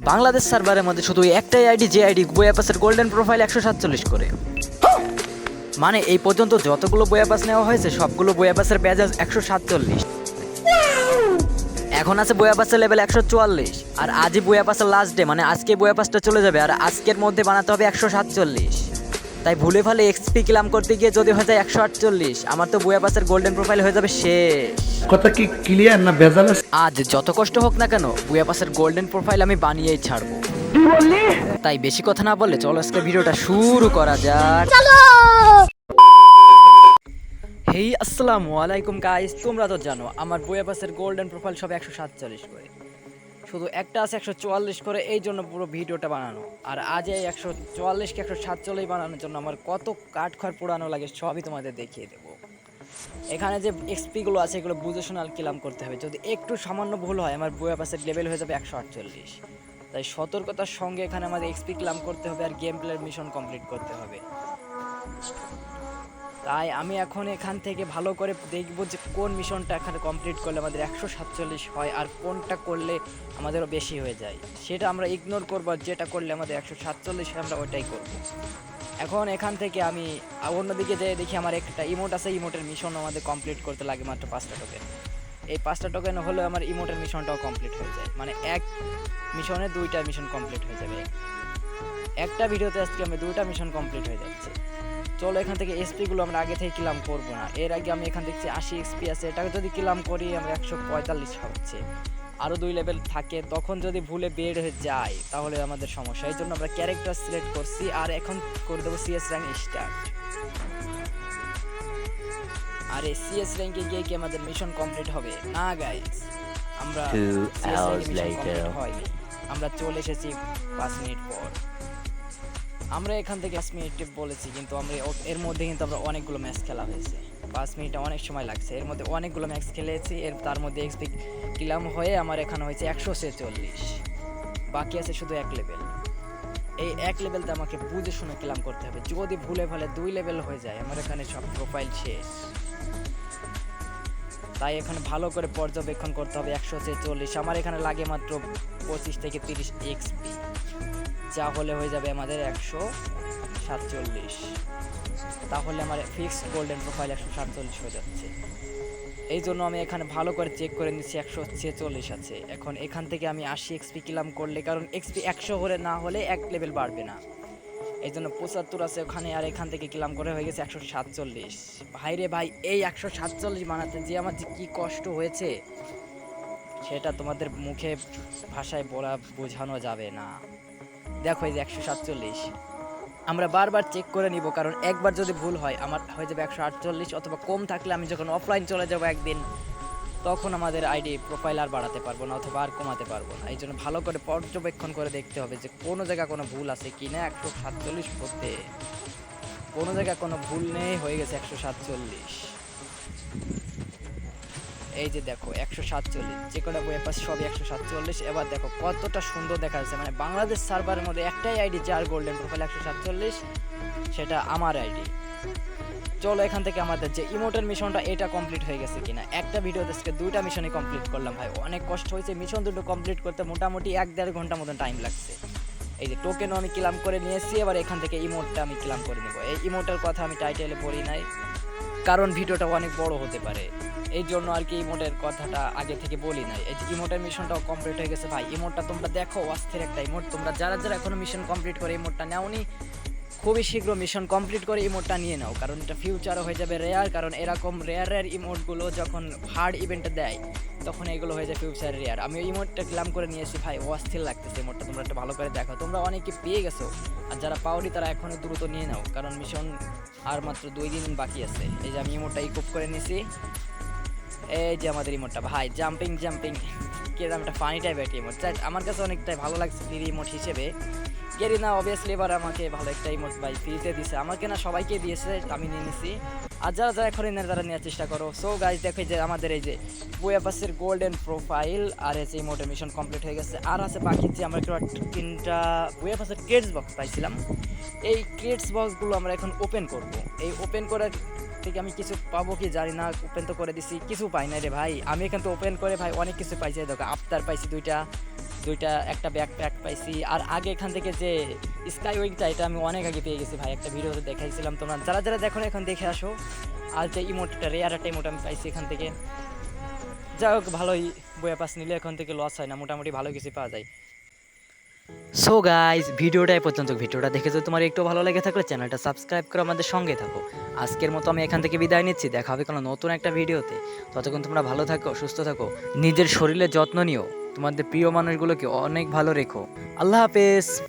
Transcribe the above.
বাংলাদেশ সার্ভারের মধ্যে শুধু একটাই আইডি, যে আইডি বয়াপাসের গোল্ডেন প্রোফাইল একশো সাতচল্লিশ করে। মানে এই পর্যন্ত যতগুলো বইয়াপাস নেওয়া হয়েছে, সবগুলো বইয়াপাসের ব্যাজাজ একশো সাতচল্লিশ। এখন আছে বয়াপাসের লেভেল একশো চুয়াল্লিশ। আর আজই বয়াপাসের লাস্ট ডে মানে আজকে বয়াপাসটা চলে যাবে, আর আজকের মধ্যে বানাতে হবে একশো সাতচল্লিশ। তাই ভুলে ভালে এক্সপি ক্লাম করতে গিয়ে যদি হয়ে যায় একশো আটচল্লিশ আমার তো বইয়াপাসের গোল্ডেন প্রোফাইল হয়ে যাবে শেষ। কথা কি ক্লিয়ার না ভেজাল আজ যত কষ্ট হোক না কেন বুয়াপাসের গোল্ডেন প্রোফাইল আমি বানিয়েই ছাড়বো। তাই বেশি কথা না বললে চলো আজকে ভিডিওটা শুরু করা যাক। হেই আসসালামু আলাইকুম গাইস তোমরা তো জানো আমার বুয়াপাসের গোল্ডেন প্রোফাইল সব একশো সাতচল্লিশ করে। শুধু একটা আছে একশো চুয়াল্লিশ করে, এই জন্য পুরো ভিডিওটা বানানো। আর আজ এই একশো চুয়াল্লিশকে একশো সাতচল্লিশ বানানোর জন্য আমার কত কাঠ খড় পোড়ানো লাগে সবই তোমাদের দেখিয়ে দেবো। এখানে যে এক্সপিগুলো আছে, এগুলো বুঝে শোনাল কিলাম করতে হবে। যদি একটু সামান্য ভুল হয়, আমার বইয়া পাসের লেভেল হয়ে যাবে একশো আটচল্লিশ। তাই সতর্কতার সঙ্গে এখানে আমাদের এক্সপি ক্লাম করতে হবে আর গেম প্লের মিশন কমপ্লিট করতে হবে। তাই আমি এখন এখান থেকে ভালো করে দেখব যে কোন মিশনটা এখানে কমপ্লিট করলে আমাদের একশো সাতচল্লিশ হয় আর কোনটা করলে আমাদেরও বেশি হয়ে যায়। সেটা আমরা ইগনোর করব যেটা করলে আমাদের একশো সাতচল্লিশ হয় আমরা ওইটাই করব। এখন এখান থেকে আমি অন্যদিকে যেয়ে দেখি আমার একটা ইমোট আছে ইমোটের মিশন আমাদের কমপ্লিট করতে লাগে মাত্র পাঁচটা টোকেন এই পাঁচটা টোকেন হলে আমার ইমোটের মিশনটাও কমপ্লিট হয়ে যায়। মানে এক মিশনে দুইটা মিশন কমপ্লিট হয়ে যাবে। একটা ভিডিওতে আজকে আমি দুইটা মিশন কমপ্লিট হয়ে যাচ্ছে। চলো এখান থেকে এসপি গুলো আমরা আগে থেকে কিলাম করব না। এর আগে আমি এখান দেখছি আশি এক্সপি আছে এটাকে যদি কিলাম করি আমরা একশো পঁয়তাল্লিশ হচ্ছে। আরও দুই লেভেল থাকে তখন যদি ভুলে বের হয়ে যায় তাহলে আমাদের সমস্যা। এই জন্য আমরা ক্যারেক্টার সিলেক্ট করছি আর এখন করে দেবো সিএস র্যাঙ্ক স্টার্ট আর এই সিএস র্যাঙ্কে গিয়ে কি আমাদের মিশন কমপ্লিট হবে? না গাইস আমরা আমরা চলে এসেছি পাঁচ মিনিট পর। আমরা এখান থেকে পাঁচ মিনিট বলেছি, কিন্তু আমরা এর মধ্যে কিন্তু আমরা অনেকগুলো ম্যাচ খেলা হয়েছে। পাঁচ মিনিটে অনেক সময় লাগছে। এর মধ্যে অনেকগুলো ম্যাচ খেলেছি, এর তার মধ্যে এক্সপি কিলাম হয়ে আমার এখানে হয়েছে একশো ছেচল্লিশ। বাকি আছে শুধু এক লেভেল এই এক লেভেলতে আমাকে বুঝে শুনে কিলাম করতে হবে। যদি ভুলে ভালে দুই লেভেল হয়ে যায়, আমার এখানে সব প্রোফাইল শেষ। তাই এখানে ভালো করে পর্যবেক্ষণ করতে হবে একশো ছেচল্লিশ। আমার এখানে লাগে মাত্র পঁচিশ থেকে তিরিশ এক্সপি যা হলে হয়ে যাবে আমাদের একশো সাতচল্লিশ। তাহলে আমার ফিক্স গোল্ডেন প্রোফাইল একশো সাতচল্লিশ হয়ে যাচ্ছে। এই জন্য আমি এখানে ভালো করে চেক করে নিচ্ছি একশো ছেচল্লিশ আছে। এখন এখান থেকে আমি আশি এক্সপি কিলাম করলে, কারণ এক্সপি একশো হলে না হলে এক লেভেল বাড়বে না। এই জন্য পঁচাত্তর আছে ওখানে, আর এখান থেকে কিলাম করে হয়ে গেছে একশো সাতচল্লিশ। ভাই রে ভাই, এই একশো সাতচল্লিশ বানাতে যে আমার যে কী কষ্ট হয়েছে, সেটা তোমাদের মুখে ভাষায় বলা বোঝানো যাবে না। দেখো এই যে একশো সাতচল্লিশ। আমরা বারবার চেক করে নিব, কারণ একবার যদি ভুল হয়, আমার হয়ে যাবে একশো আটচল্লিশ অথবা কম থাকলে আমি যখন অফলাইন চলে যাব একদিন, তখন আমাদের আইডি প্রোফাইল আর বাড়াতে পারব না অথবা আর কমাতে পারব না। এই জন্য ভালো করে পর্যবেক্ষণ করে দেখতে হবে যে কোনো জায়গায় কোনো ভুল আছে কি না একশো সাতচল্লিশ করতে কোনো জায়গায় কোনো ভুল নেই, হয়ে গেছে একশো সাতচল্লিশ। এই যে দেখো, একশো সাতচল্লিশ, যে কটা বই পাস সবই একশো সাতচল্লিশ। এবার দেখো, কতটা সুন্দর দেখা যাচ্ছে। মানে বাংলাদেশ সার্ভারের মধ্যে একটাই আইডি যার গোল্ডেন প্রোফাইল একশো সাতচল্লিশ, সেটা আমার আইডি চলো এখান থেকে আমাদের যে ইমোটের মিশনটা এটা কমপ্লিট হয়ে গেছে কিনা। একটা ভিডিও আজকে দুইটা মিশনই কমপ্লিট করলাম। ভাই, অনেক কষ্ট হয়েছে। মিশন দুটো কমপ্লিট করতে মোটামুটি এক দেড় ঘণ্টা মতন টাইম লাগছে। এই যে টোকেনও আমি ক্লাম করে নিয়েছি। এবার এখান থেকে ইমোটটা আমি ক্লাম করে নেব। এই ইমোটের কথা আমি টাইটেলে বলি নাই, কারণ ভিডিওটা অনেক বড় হতে পারে। এই জন্য আর কি ইমোটের কথাটা আগে থেকে বলি নাই। এই যে ইমোটের মিশনটাও কমপ্লিট হয়ে গেছে ভাই। ইমোটটা তোমরা দেখো, অস্থির একটা ইমোট। তোমরা যারা যারা এখনও মিশন কমপ্লিট করে ইমোটটা নেওনি, খুবই শীঘ্র মিশন কমপ্লিট করে ইমোটটা নিয়ে নাও। কারণ এটা ফিউচারও হয়ে যাবে রেয়ার কারণ এরকম রেয়ার রেয়ার ইমোটগুলো যখন হার্ড ইভেন্টে দেয়, তখন এগুলো হয়ে যায় ফিউচার রেয়ার আমি ওই ইমোটটা ক্লাম করে নিয়েছি ভাই, অস্থির লাগতেছে ইমোটটা। তোমরা একটা ভালো করে দেখো। তোমরা অনেকে পেয়ে গেছো। আর যারা পাওনি তারা এখনই দ্রুত নিয়ে নাও। কারণ মিশন আর মাত্র দুই দিন বাকি আছে। এই যে আমি ইমোটটা ইকুপ করে নিয়েছি এই যে আমাদের ইমোটটা ভাই জাম্পিং জাম্পিং কীরকম একটা ফানি টাইপ একটা ইমোট আমার কাছে অনেকটাই ভালো লাগছে ফ্রি হিসেবে। অবভিয়াসলি এবার আমাকে ভালো একটা ইমোট ভাই ফ্রিতে দিছে। আমাকে না সবাইকে দিয়েছে, আমি নিয়ে নিছি। আর যারা যারা এখন নেয় তারা নেওয়ার চেষ্টা করো। সো গাইজ দেখো যে আমাদের এই যে বুয়াপাসের গোল্ডেন প্রোফাইল আর এই যে ইমোটের মিশন কমপ্লিট হয়ে গেছে। আর আছে বাকি যে আমরা তিনটা ক্রেডস বক্স পাইছিলাম। এই ক্রেডস বক্সগুলো আমরা এখন ওপেন করব। এই ওপেন করার থেকে আমি কিছু পাবো কি জানি না ওপেন তো করে দিছি, কিছু পাই না রে ভাই। আমি এখান তো ওপেন করে ভাই অনেক কিছু পাইছি দেখো, আফতার পাইছি দুইটা দুইটা, একটা ব্যাক প্যাক পাইছি। আর আগে এখান থেকে যে স্কাই উইংটা এটা আমি অনেক আগে পেয়ে গেছি ভাই, একটা ভিডিওতে দেখাইছিলাম তোমরা। যারা যারা দেখো এখন দেখে আসো। আর যে ইমোটটা রেয়ার একটা ইমোট আমি পাইছি এখান থেকে। যাই হোক, ভালোই বইয়া পাস নিলে এখন থেকে লস হয় না, মোটামুটি ভালো কিছু পাওয়া যায়। সো গাইজ ভিডিওটা এই পর্যন্ত। ভিডিওটা দেখে যদি তোমার একটু ভালো লেগে থাকলে চ্যানেলটা সাবস্ক্রাইব করে আমাদের সঙ্গে থাকো। আজকের মতো আমি এখান থেকে বিদায় নিচ্ছি। দেখা হবে কোনো নতুন একটা ভিডিওতে। ততক্ষণ তোমরা ভালো থাকো, সুস্থ থাকো। নিজের শরীরের যত্ন নিও। তোমাদের প্রিয় মানুষগুলোকে অনেক ভালো রেখো। আল্লাহ হাফেজ।